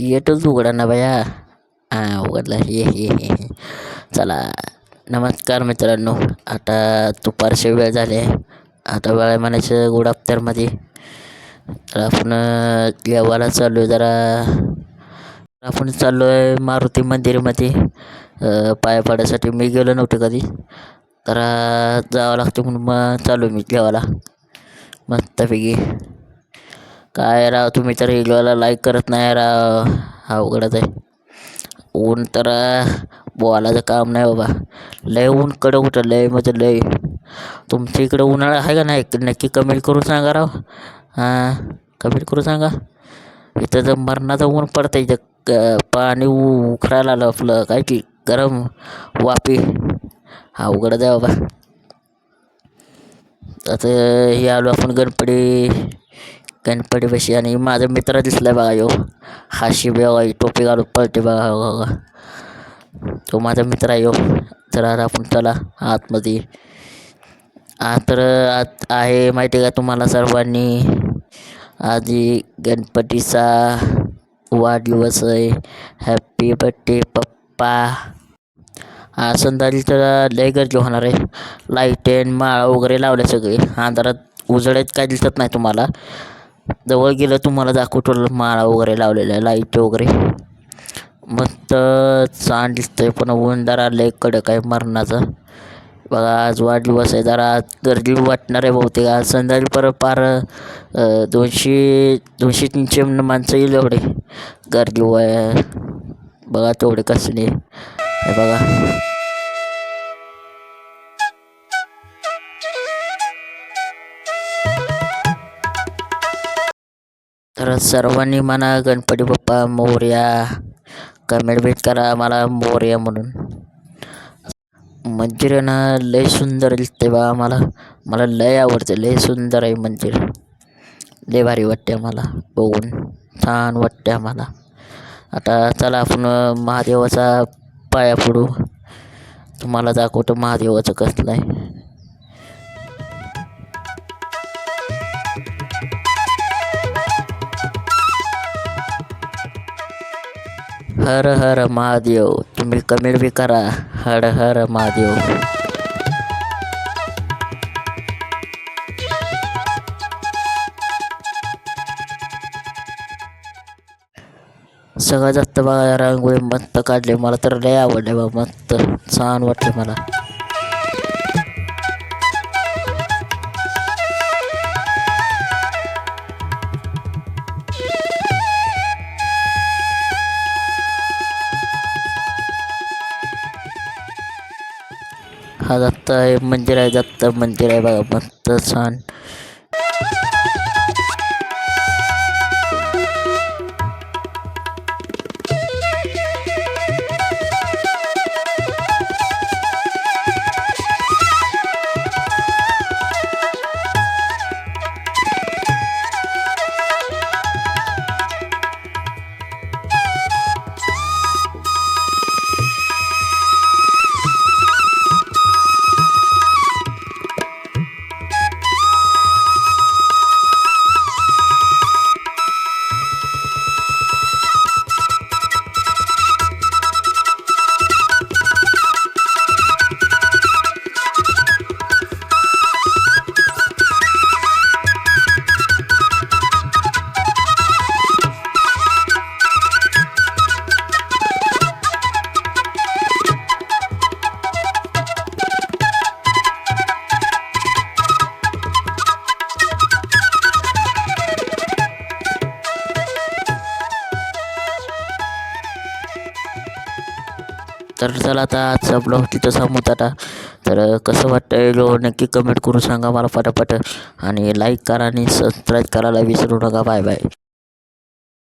येतोच उघडा ना बाया. हां उघडला. हे हे हे चला. नमस्कार मित्रांनो. आता दुपारचे वेळ झाले. आता वेळ आहे म्हणायचं गुड आफ्टरमध्ये तर आपण जेवायला देवाला चाललो आहे जरा. आपण चाललो आहे मारुती मंदिरमध्ये. पाया पाडायसाठी. मी गेलो नव्हतो कधी. तर जावं लागतं म्हणून मग चालू मी देवाला मस्तपैकी. काय राव तुम्ही तर व्हिडिओला लाईक करत नाही राव. हा उघडत आहे. ऊन तर बोलायचं काम नाही बाबा. लय ऊन कडक होतं लय म्हणजे लय. तुमच्या इकडं उन्हाळा आहे का नाही? नक्की कमेंट करून सांगा राव. हां कमेंट करून सांगा. इथं जर मरणाचं ऊन पडतं इथं. क पाणी उखरायला आलं आपलं. काय की गरम वापी हा उघडत आहे बाबा. आता हे आलो आपण गणपती. गणपतीपाशी आणि माझा मित्र दिसला बघा यो. हाशी बघा टोपी घालून पळते बघा बघा तो माझा मित्र आहे यो. तर आता आपण चला आतमध्ये. हा तर आत आहे माहिती आहे का तुम्हाला सर्वांनी? आधी गणपतीचा वाढदिवस आहे. हॅप्पी बड्डे पप्पा. हा संध्याकाळी तर लय गर्दी होणार आहे. लाईटेन माळा वगैरे लावल्या सगळे. अंधारात उजळेत काय दिसत नाही तुम्हाला. जवळ गेलं तुम्हाला दाखवतो माळा वगैरे लावलेल्या लाइट वगैरे. मस्त छान दिसतंय पण ऊन जरा लय कडक आहे मरणाचं. बघा आज वाढदिवस आहे जरा गर्दी वाटणार आहे बहुतेक. आज संध्याकाळी परत पार दोनशे दोनशे तीनशे माणसं येईल एवढे. गर्दी व बघा तेवढे कसले बघा. तर सर्वांनी म्हणा गणपती बाप्पा मोर्या कमेंट भेट करा आम्हाला मोर्या म्हणून. मंदिर ना लय सुंदर दिसते बा आम्हाला. मला लय आवडते लय सुंदर आहे मंदिर. लय भारी वाटते आम्हाला बघून. छान वाटते आम्हाला. आता चला आपण महादेवाचा पाया पडू. तुम्हाला दाखवतो महादेवाचं कसलं आहे. हर हर महादेव तुम्ही कमेंट बी करा. हर हर महादेव. सगळ्यात जास्त बघा रांगोळी मस्त काढले. मला तर लय आवडले बा मस्त. छान वाटले मला. हा दत्त आहे मंदिर आहे दत्त मंदिर आहे बघा मस्त छान. तर चला आता आजचा ब्लॉग तिथं संपत आता. तर कसं वाटतं लो नक्की कमेंट करून सांगा मला पटापट. आणि लाईक करा आणि सबस्क्राईब करायला विसरू नका. Bye bye